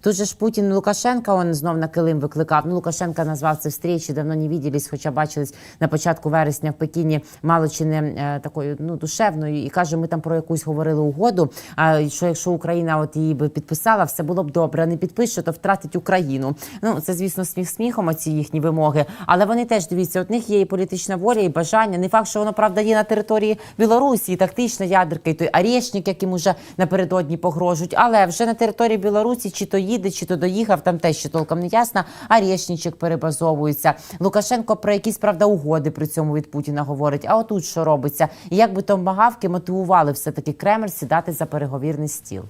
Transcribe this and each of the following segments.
Тут же ж Путін Лукашенка он знов на килим викликав. Ну, Лукашенка назвав це встречі, давно не виділись, хоча бачились на початку вересня в Пекіні мало чи не е, такою ну душевною. І каже, ми там про якусь говорили угоду. А що якщо Україна от її би підписала, все було б добре. Не підпише, то втратить Україну. Ну це звісно сміх сміхом. Оці їхні вимоги. Але вони теж дивіться, от них є і політична воля, і бажання. Не факт, що воно правда є на території Білорусі, і тактична ядерка, і той Арєшнік, яким уже напередодні погрожують. Але вже на території Білорусі чи то їде, чи то доїхав, там теж ще толком не ясно. Арєшнічик перебазовується. Лукашенко про якісь правда угоди при цьому від Путіна говорить. А отут що робиться? І як би томагавки мотивували все таки Кремль сідати за переговірний стіл?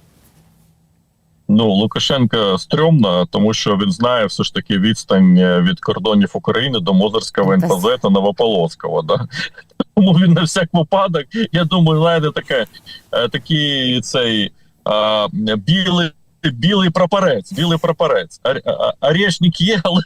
Ну, Лукашенка стрьомна, тому що він знає все ж таки відстань е, від кордонів України до Мозерського НПЗ та Новополоцького. Да? Тому він на всяк випадок, я думаю, знаєте, таке, е, такий цей а, білий. Білий прапорець, білий прапорець. Орешник є, але,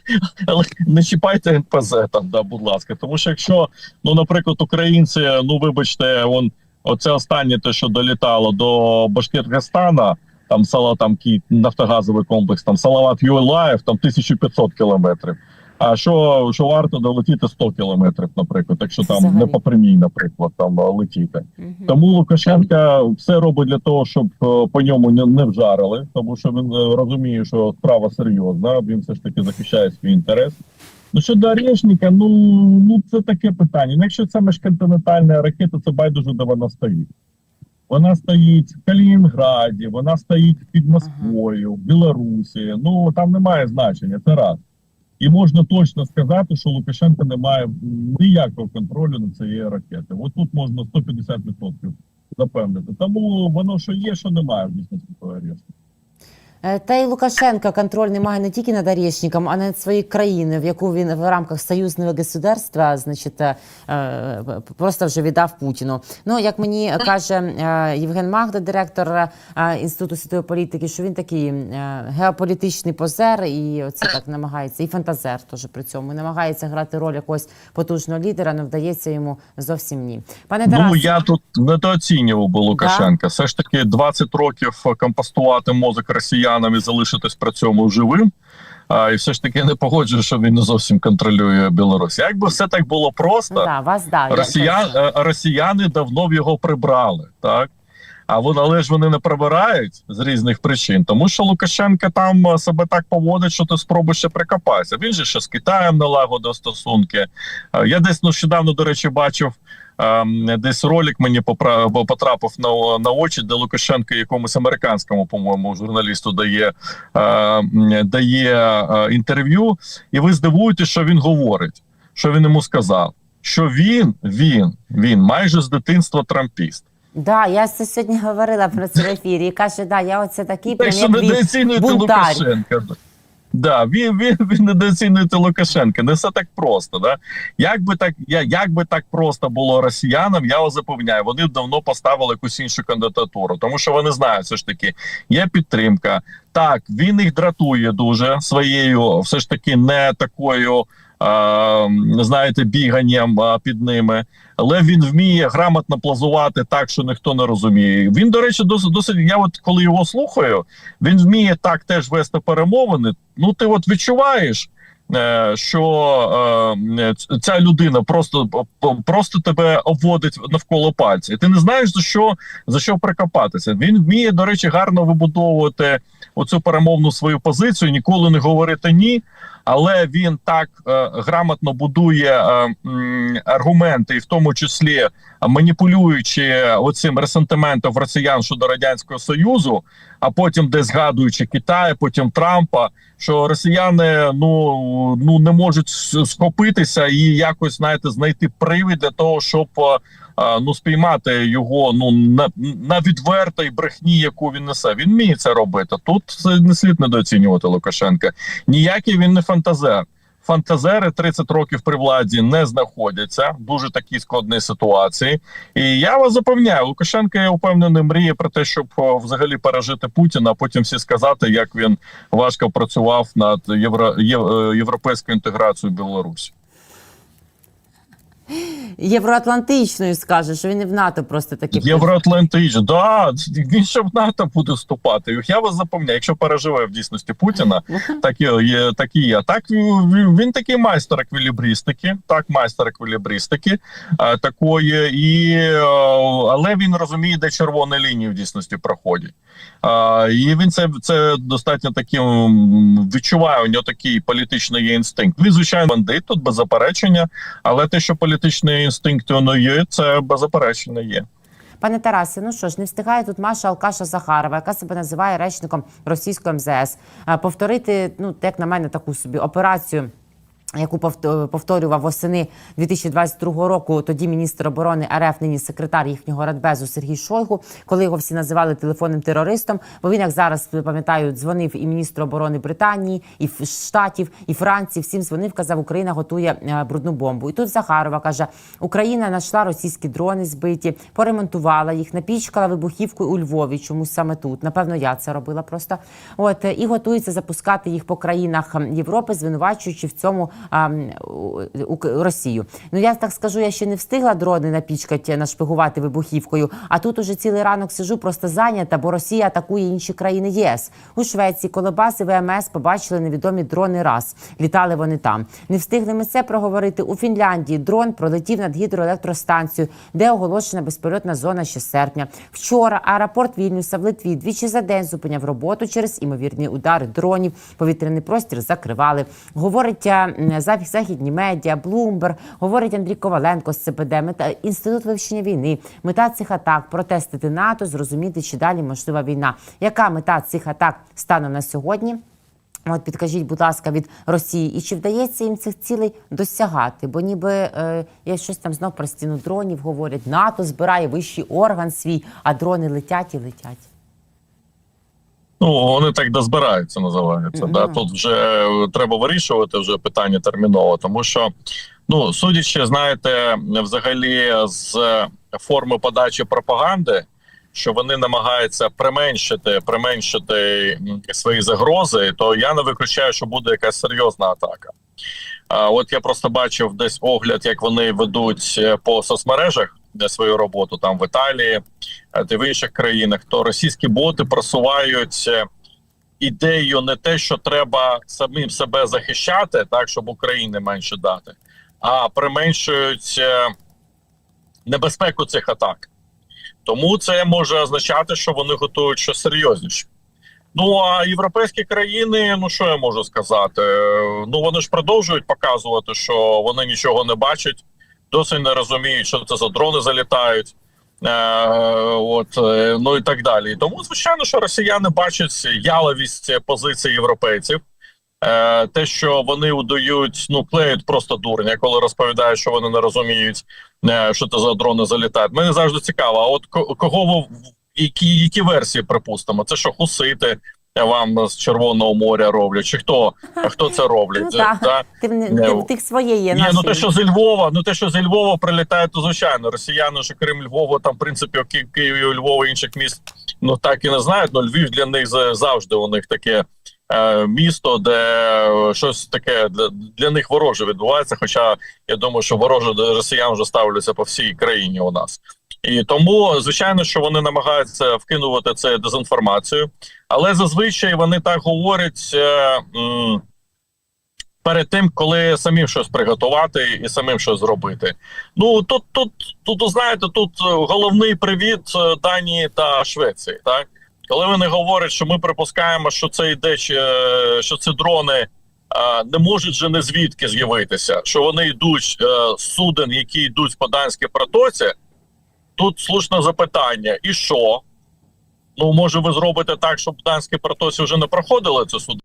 але не чіпайте НПЗ там, да, будь ласка. Тому що якщо, ну, наприклад, українці, ну вибачте, он оце останнє те, що долітало до Башкіргастана, там сала там Кіт, нафтогазовий комплекс, там Салават Юлаєв, там 1500 кілометрів. А що, що варто долетіти 100 кілометрів, наприклад, якщо там Взагалі. не по прямій, наприклад, там летіти. Тому Лукашенка все робить для того, щоб е, по ньому не, не вжарили, тому що він е, розуміє, що справа серйозна. Він все ж таки захищає свій інтерес. Ну щодо Орешника, ну ну це таке питання. Ну, якщо це міжконтинентальна ракета, це байдуже, де вона стоїть. Вона стоїть в Калінінграді, вона стоїть під Москвою, в Білорусі. Ну там немає значення, це раз. І можна точно сказати, що Лукашенко не має ніякого контролю над цією ракетою. От тут можна 150% запевнити. Тому воно що є, що немає в дійсності Та й Лукашенка контроль не має не тільки над Орешником, а над своєю країною, в яку він в рамках союзного государства, значить, е, е, просто вже віддав Путіну. Ну, як мені каже е, Євген Магда, директор е, Інституту світової політики, що він такий е, геополітичний позер і оце так намагається, і фантазер теж при цьому. Намагається грати роль якогось потужного лідера, але вдається йому зовсім ні. Пане Тарасе, Ну я тут недооцінював би Лукашенка. Все ж таки 20 років компостувати мозок росіянам і залишитись при цьому живим. А, і все ж таки не погоджую, що він не зовсім контролює Білорусь. Якби все так було просто, ну, да, вас да, Росіян, е, росіяни давно б його прибрали, так? А вони, але ж вони не прибирають з різних причин, тому що Лукашенко там е, себе так поводить, що ти спробуєш ще прикопатися. Він же ще з Китаєм налагодив стосунки. Е, Я десь нещодавно, до речі, бачив десь ролик мені потрапив на, на очі, де Лукашенко якомусь американському, по-моєму, журналісту дає, е, дає е, інтерв'ю, і ви здивуєтесь, що він говорить, що він йому сказав що він, він, він майже з дитинства трампіст. Да, я це сьогодні говорила про це в ефірі. І каже, да, я оце такий прям Да, він, він, він недооцінюєте Лукашенка. Не все так просто. Да? Як, би так, я, як би так просто було росіянам, я вас запевняю, вони давно поставили якусь іншу кандидатуру, тому що вони знають, все ж таки, є підтримка. Так, він їх дратує дуже своєю, все ж таки, не такою. Знаєте, біганням під ними, але він вміє грамотно плазувати так, що ніхто не розуміє. Він, до речі, досить досить. Я от коли його слухаю, він вміє так теж вести перемовини. Ну, ти от відчуваєш, що е, ця людина просто просто тебе обводить навколо пальця. І ти не знаєш за що за що прикопатися. Він вміє, до речі, гарно вибудовувати оцю перемовну свою позицію, ніколи не говорити ні. Але він так е, грамотно будує е, аргументи, і в тому числі е, маніпулюючи оцим ресентиментом росіян щодо радянського союзу, а потім десь згадуючи Китай, потім Трампа, що росіяни ну ну не можуть схопитися і якось знаєте знайти привід для того, щоб ну спіймати його ну на, на відвертої брехні, яку він несе. Він вміє це робити. Тут не слід недооцінювати Лукашенка. Ніякий він не фантазер. Фантазери 30 років при владі не знаходяться дуже такій складній ситуації. І я вас запевняю, Лукашенко я впевнений мріє про те, щоб взагалі пережити Путіна, а потім всі сказати, як він важко працював над євро, е, європейською інтеграцією Білорусі. Євроатлантичною скаже, що він і в НАТО просто таки Євроатлантич, да, він ще в НАТО буде вступати. Я вас запевняю, якщо переживе в дійсності Путіна, так і є, так і є. Так він, такий майстер еквілібристики, так майстер еквілібристики е, такої, і е, але він розуміє, де червоні лінії в дійсності проходять. А, і він це, це достатньо таким відчуває. У нього такий політичний є інстинкт. Він звичайно бандит тут без заперечення, але те, що політичний інстинкт воно це беззаперечно є. Пане Тарасе, ну що ж, не встигає тут Маша Алкаша Захарова, яка себе називає речником російської МЗС. Повторити, ну як на мене, таку собі операцію. Яку повт- повторював восени 2022 року тоді міністр оборони РФ, нині секретар їхнього радбезу Сергій Шойгу, коли його всі називали телефонним терористом. Бо він, як зараз пам'ятаю, дзвонив і міністру оборони Британії, і Штатів, і Франції. Всім дзвонив, казав, Україна готує е, брудну бомбу. І тут Захарова каже: Україна знайшла російські дрони збиті, поремонтувала їх, напічкала вибухівку у Львові. Чомусь саме тут. Напевно, я це робила просто. От е, і готується запускати їх по країнах Європи, звинувачуючи в цьому а, у- Росію. Ну я так скажу, я ще не встигла дрони напічкати, нашпигувати вибухівкою. А тут уже цілий ранок сижу просто зайнята, бо Росія атакує інші країни єС. У Швеції коло бази ВМС побачили невідомі дрони раз. Літали вони там. Не встигли ми це проговорити. У Фінляндії дрон пролетів над гідроелектростанцією, де оголошена безпольотна зона ще серпня. Вчора аеропорт Вільнюса в Литві двічі за день зупиняв роботу через імовірні удари дронів. Повітряний простір закривали. Говорить е, західні медіа, Блумберг, говорить Андрій Коваленко з ЦПД, мета інститут вивчення війни. Мета цих атак протестити НАТО, зрозуміти, чи далі можлива війна. Яка мета цих атак станом на сьогодні? От підкажіть, будь ласка, від Росії, і чи вдається їм цих цілей досягати? Бо ніби е, я щось там знов про стіну дронів говорять. НАТО збирає вищий орган свій, а дрони летять і летять. Ну вони так дозбираються, називається. Да? Тут вже е, треба вирішувати вже питання терміново, тому що ну судячи, знаєте, взагалі з форми подачі пропаганди, що вони намагаються применшити, применшити свої загрози, то я не виключаю, що буде якась серйозна атака. А от я просто бачив десь огляд, як вони ведуть е, по соцмережах свою роботу там в Італії е, та в інших країнах, то російські боти просувають е, ідею не те, що треба самим себе захищати, так щоб України менше дати, а применшують е, небезпеку цих атак. Тому це може означати, що вони готують щось серйозніше. Ну а європейські країни, ну що я можу сказати? Е, Ну вони ж продовжують показувати, що вони нічого не бачать, досі не розуміють, що це за дрони залітають. Е, от е, ну і так далі. Тому звичайно, що росіяни бачать яловість позиції європейців. Е, те, що вони удають, ну клеють просто дурня, коли розповідають, що вони не розуміють, що це за дрони залітають. Мене завжди цікаво. А от кого які, які версії припустимо? Це що хусити вам з Червоного моря роблять? Чи хто хто це роблять? Ну, так. Да? Ти, ти в тих своє є. Ні, наші. ну те, що зі Львова, ну те, що зі Львова прилітає, то звичайно. Росіяни ж крім Львова, там в принципі о Ки- Києві, Львова інших міст ну так і не знають. Ну Львів для них завжди у них таке е, місто, де е, щось таке для, для них вороже відбувається. Хоча я думаю, що вороже до росіян вже ставляться по всій країні у нас. І тому, звичайно, що вони намагаються вкинувати це дезінформацію, але зазвичай вони так говорять. Е, м, перед тим, коли самим щось приготувати і самим щось зробити. Ну тут, тут, тут знаєте, тут головний привіт е, Данії та Швеції. Так, коли вони говорять, що ми припускаємо, що це йде, що ці дрони. е, Не можуть же не звідки з'явитися, що вони йдуть е, з суден, які йдуть по данській протоці. Тут слушне запитання: і що? Ну може, ви зробите так, щоб данські протоці вже не проходили це суди?